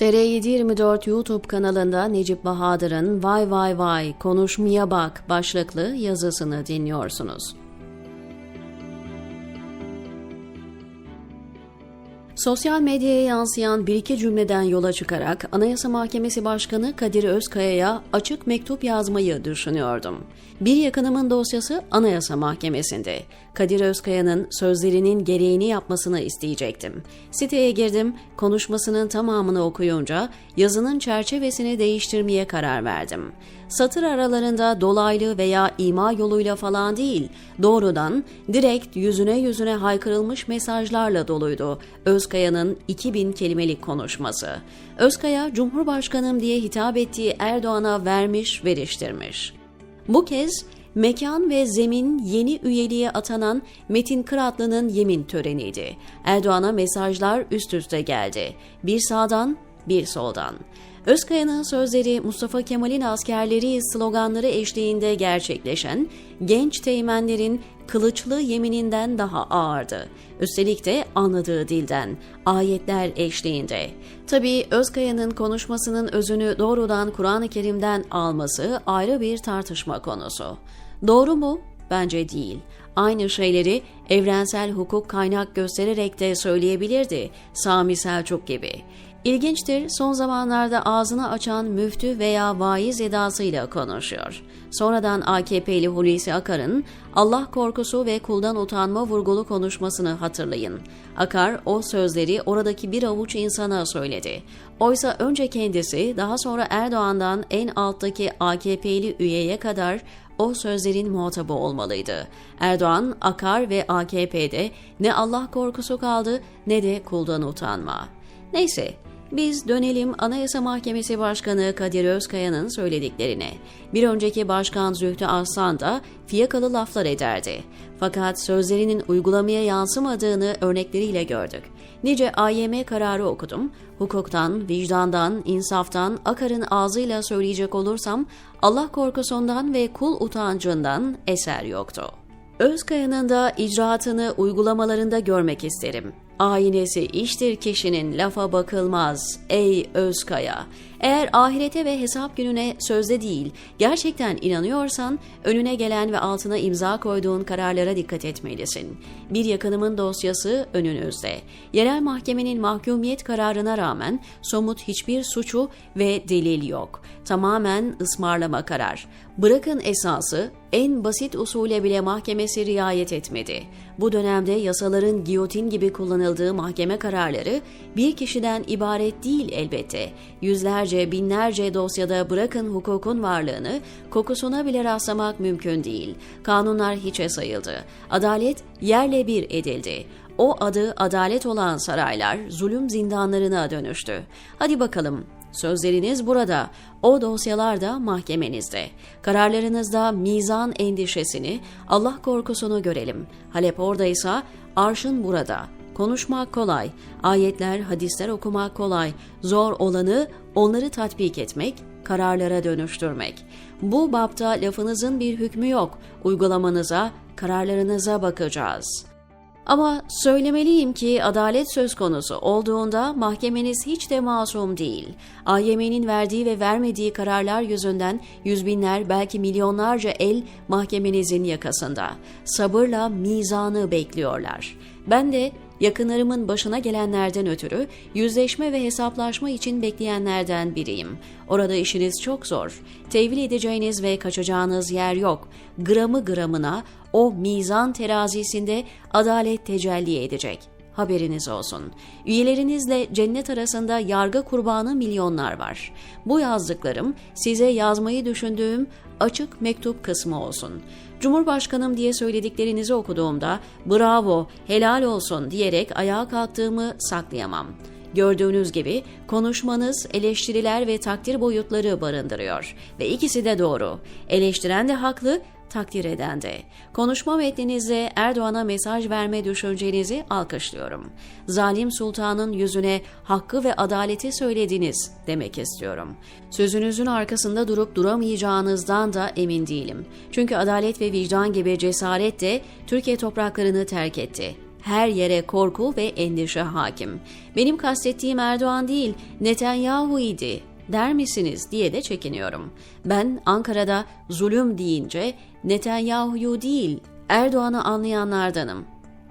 TR724 YouTube kanalında Necip Bahadır'ın Vay Vay Vay Konuşmaya Bak başlıklı yazısını dinliyorsunuz. Sosyal medyaya yansıyan bir iki cümleden yola çıkarak Anayasa Mahkemesi Başkanı Kadir Özkaya'ya açık mektup yazmayı düşünüyordum. Bir yakınımın dosyası Anayasa Mahkemesi'nde. Kadir Özkaya'nın sözlerinin gereğini yapmasını isteyecektim. Siteye girdim, konuşmasının tamamını okuyunca yazının çerçevesini değiştirmeye karar verdim. Satır aralarında dolaylı veya ima yoluyla falan değil, doğrudan direkt yüzüne yüzüne haykırılmış mesajlarla doluydu Özkaya'nın 2000 kelimelik konuşması. Özkaya, Cumhurbaşkanım diye hitap ettiği Erdoğan'a vermiş, veriştirmiş. Bu kez mekan ve zemin yeni üyeliğe atanan Metin Kıratlı'nın yemin töreniydi. Erdoğan'a mesajlar üst üste geldi. Bir sağdan, bir soldan. Özkaya'nın sözleri Mustafa Kemal'in askerleri sloganları eşliğinde gerçekleşen genç teğmenlerin kılıçlı yemininden daha ağırdı. Üstelik de anladığı dilden, ayetler eşliğinde. Tabii Özkaya'nın konuşmasının özünü doğrudan Kur'an-ı Kerim'den alması ayrı bir tartışma konusu. Doğru mu? Bence değil. Aynı şeyleri evrensel hukuk kaynak göstererek de söyleyebilirdi Sami Selçuk gibi. İlginçtir son zamanlarda ağzını açan müftü veya vaiz edasıyla konuşuyor. Sonradan AKP'li Hulusi Akar'ın Allah korkusu ve kuldan utanma vurgulu konuşmasını hatırlayın. Akar o sözleri oradaki bir avuç insana söyledi. Oysa önce kendisi daha sonra Erdoğan'dan en alttaki AKP'li üyeye kadar o sözlerin muhatabı olmalıydı. Erdoğan, Akar ve AKP'de ne Allah korkusu kaldı ne de kuldan utanma. Neyse, biz dönelim Anayasa Mahkemesi Başkanı Kadir Özkaya'nın söylediklerine. Bir önceki başkan Zühtü Aslan da fiyakalı laflar ederdi. Fakat sözlerinin uygulamaya yansımadığını örnekleriyle gördük. Nice AYM kararı okudum. Hukuktan, vicdandan, insaftan, Akar'ın ağzıyla söyleyecek olursam Allah korkusundan ve kul utancından eser yoktu. Özkaya'nın da icraatını uygulamalarında görmek isterim. Aynesi iştir kişinin lafa bakılmaz ey Özkaya. Eğer ahirete ve hesap gününe sözde değil, gerçekten inanıyorsan önüne gelen ve altına imza koyduğun kararlara dikkat etmelisin. Bir yakınımın dosyası önünüzde. Yerel mahkemenin mahkumiyet kararına rağmen somut hiçbir suçu ve delil yok. Tamamen ısmarlama karar. Bırakın esası, en basit usule bile mahkemesi riayet etmedi. Bu dönemde yasaların giyotin gibi kullanıldığı mahkeme kararları bir kişiden ibaret değil elbette. Yüzlerce, binlerce dosyada bırakın hukukun varlığını, kokusuna bile rastlamak mümkün değil. Kanunlar hiçe sayıldı. Adalet yerle bir edildi. O adı adalet olan saraylar zulüm zindanlarına dönüştü. Hadi bakalım Sözleriniz burada, o dosyalar da mahkemenizde. Kararlarınızda mizan endişesini, Allah korkusunu görelim. Halep oradaysa arşın burada. Konuşmak kolay, ayetler, hadisler okumak kolay. Zor olanı onları tatbik etmek, kararlara dönüştürmek. Bu bapta lafınızın bir hükmü yok. Uygulamanıza, kararlarınıza bakacağız.'' Ama söylemeliyim ki adalet söz konusu olduğunda mahkemeniz hiç de masum değil. AYM'nin verdiği ve vermediği kararlar yüzünden yüz binler belki milyonlarca el mahkemenizin yakasında. Sabırla mizanı bekliyorlar. Ben de yakınlarımın başına gelenlerden ötürü yüzleşme ve hesaplaşma için bekleyenlerden biriyim. Orada işiniz çok zor. Tevil edeceğiniz ve kaçacağınız yer yok. Gramı gramına o mizan terazisinde adalet tecelli edecek. Haberiniz olsun. Üyelerinizle cennet arasında yargı kurbanı milyonlar var. Bu yazdıklarım size yazmayı düşündüğüm açık mektup kısmı olsun. Cumhurbaşkanım diye söylediklerinizi okuduğumda bravo, helal olsun diyerek ayağa kalktığımı saklayamam. Gördüğünüz gibi konuşmanız eleştiriler ve takdir boyutları barındırıyor ve ikisi de doğru. Eleştiren de haklı, takdir eden de. Konuşma metninizde Erdoğan'a mesaj verme düşüncenizi alkışlıyorum. Zalim sultanın yüzüne hakkı ve adaleti söylediniz demek istiyorum. Sözünüzün arkasında durup duramayacağınızdan da emin değilim. Çünkü adalet ve vicdan gibi cesaret de Türkiye topraklarını terk etti Her yere korku ve endişe hakim. Benim kastettiğim Erdoğan değil, Netanyahu idi der misiniz diye de çekiniyorum. Ben Ankara'da zulüm deyince Netanyahu'yu değil, Erdoğan'ı anlayanlardanım.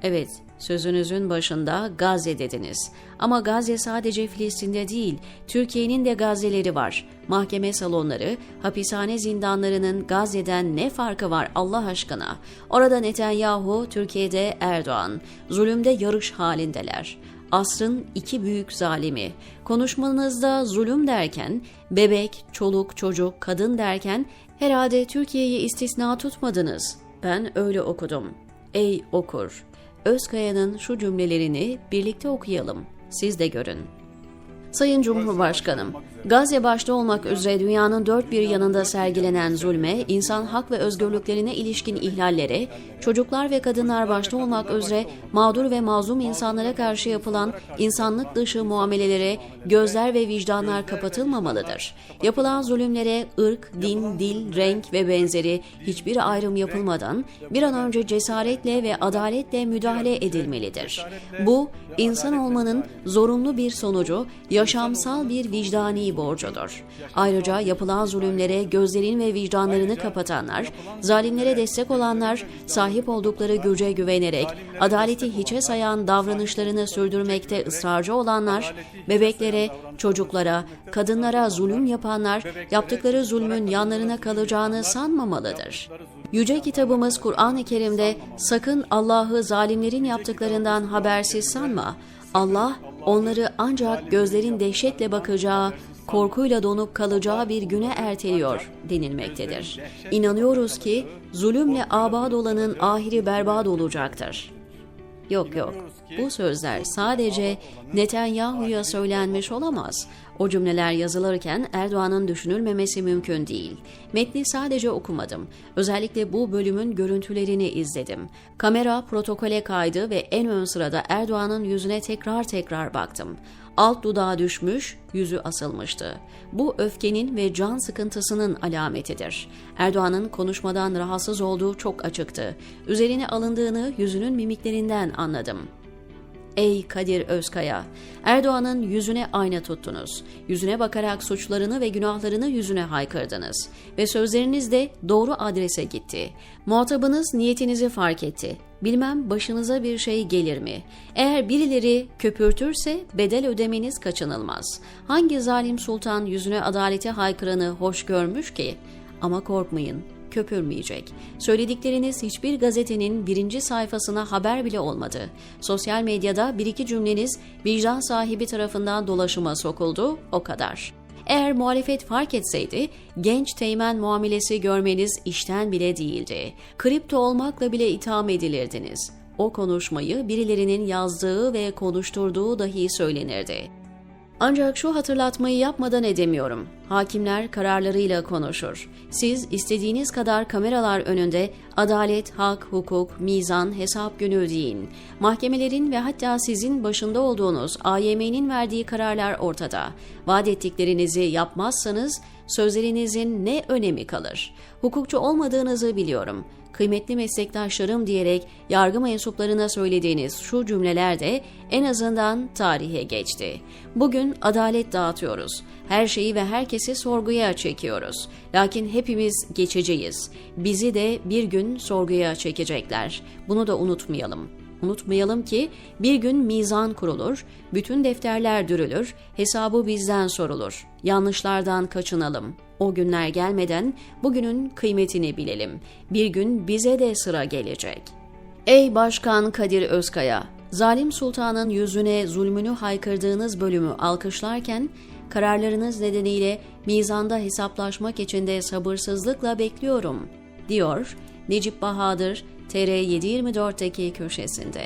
Evet, sözünüzün başında Gazze dediniz. Ama Gazze sadece Filistin'de değil, Türkiye'nin de Gazze'leri var. Mahkeme salonları, hapishane zindanlarının Gazze'den ne farkı var Allah aşkına? Orada Netanyahu, Türkiye'de Erdoğan. Zulümde yarış halindeler asrın iki büyük zalimi. Konuşmanızda zulüm derken, bebek, çoluk, çocuk, kadın derken herhalde Türkiye'yi istisna tutmadınız. Ben öyle okudum. Ey okur! Özkaya'nın şu cümlelerini birlikte okuyalım. Siz de görün. Sayın Cumhurbaşkanım, Gazze başta olmak üzere dünyanın dört bir yanında sergilenen zulme, insan hak ve özgürlüklerine ilişkin ihlallere, çocuklar ve kadınlar başta olmak üzere mağdur ve mazlum insanlara karşı yapılan insanlık dışı muamelelere gözler ve vicdanlar kapatılmamalıdır. Yapılan zulümlere ırk, din, dil, renk ve benzeri hiçbir ayrım yapılmadan bir an önce cesaretle ve adaletle müdahale edilmelidir. Bu, insan olmanın zorunlu bir sonucu, yaşamsal bir vicdani borcudur. Ayrıca yapılan zulümlere gözlerin ve vicdanlarını kapatanlar, zalimlere destek olanlar, sahip oldukları güce güvenerek adaleti hiçe sayan davranışlarını sürdürmekte ısrarcı olanlar, bebeklere, çocuklara, kadınlara zulüm yapanlar, yaptıkları zulmün yanlarına kalacağını sanmamalıdır. Yüce kitabımız Kur'an-ı Kerim'de sakın Allah'ı zalimlerin yaptıklarından habersiz sanma. Allah onları ancak gözlerin dehşetle bakacağı, korkuyla donup kalacağı bir güne erteliyor denilmektedir. İnanıyoruz ki zulümle abad olanın ahiri berbat olacaktır. Yok yok. Bu sözler sadece Netanyahu'ya söylenmiş olamaz. O cümleler yazılırken Erdoğan'ın düşünülmemesi mümkün değil. Metni sadece okumadım. Özellikle bu bölümün görüntülerini izledim. Kamera protokole kaydı ve en ön sırada Erdoğan'ın yüzüne tekrar tekrar baktım. Alt dudağı düşmüş, yüzü asılmıştı. Bu öfkenin ve can sıkıntısının alametidir. Erdoğan'ın konuşmadan rahatsız olduğu çok açıktı. Üzerine alındığını yüzünün mimiklerinden anladım. Ey Kadir Özkaya! Erdoğan'ın yüzüne ayna tuttunuz. Yüzüne bakarak suçlarını ve günahlarını yüzüne haykırdınız. Ve sözleriniz de doğru adrese gitti. Muhatabınız niyetinizi fark etti. Bilmem başınıza bir şey gelir mi? Eğer birileri köpürtürse bedel ödemeniz kaçınılmaz. Hangi zalim sultan yüzüne adalete haykıranı hoş görmüş ki? Ama korkmayın, köpürmeyecek. Söyledikleriniz hiçbir gazetenin birinci sayfasına haber bile olmadı. Sosyal medyada bir iki cümleniz vicdan sahibi tarafından dolaşıma sokuldu, o kadar. Eğer muhalefet fark etseydi, genç teğmen muamelesi görmeniz işten bile değildi. Kripto olmakla bile itham edilirdiniz. O konuşmayı birilerinin yazdığı ve konuşturduğu dahi söylenirdi. Ancak şu hatırlatmayı yapmadan edemiyorum. Hakimler kararlarıyla konuşur. Siz istediğiniz kadar kameralar önünde adalet, hak, hukuk, mizan, hesap günü deyin. Mahkemelerin ve hatta sizin başında olduğunuz AYM'nin verdiği kararlar ortada. Vaat ettiklerinizi yapmazsanız sözlerinizin ne önemi kalır? Hukukçu olmadığınızı biliyorum kıymetli meslektaşlarım diyerek yargı mensuplarına söylediğiniz şu cümleler de en azından tarihe geçti. Bugün adalet dağıtıyoruz. Her şeyi ve herkesi sorguya çekiyoruz. Lakin hepimiz geçeceğiz. Bizi de bir gün sorguya çekecekler. Bunu da unutmayalım. Unutmayalım ki bir gün mizan kurulur, bütün defterler dürülür, hesabı bizden sorulur. Yanlışlardan kaçınalım. O günler gelmeden bugünün kıymetini bilelim. Bir gün bize de sıra gelecek. Ey Başkan Kadir Özkaya, zalim sultanın yüzüne zulmünü haykırdığınız bölümü alkışlarken kararlarınız nedeniyle mizanda hesaplaşmak için de sabırsızlıkla bekliyorum, diyor Necip Bahadır TR724'deki köşesinde.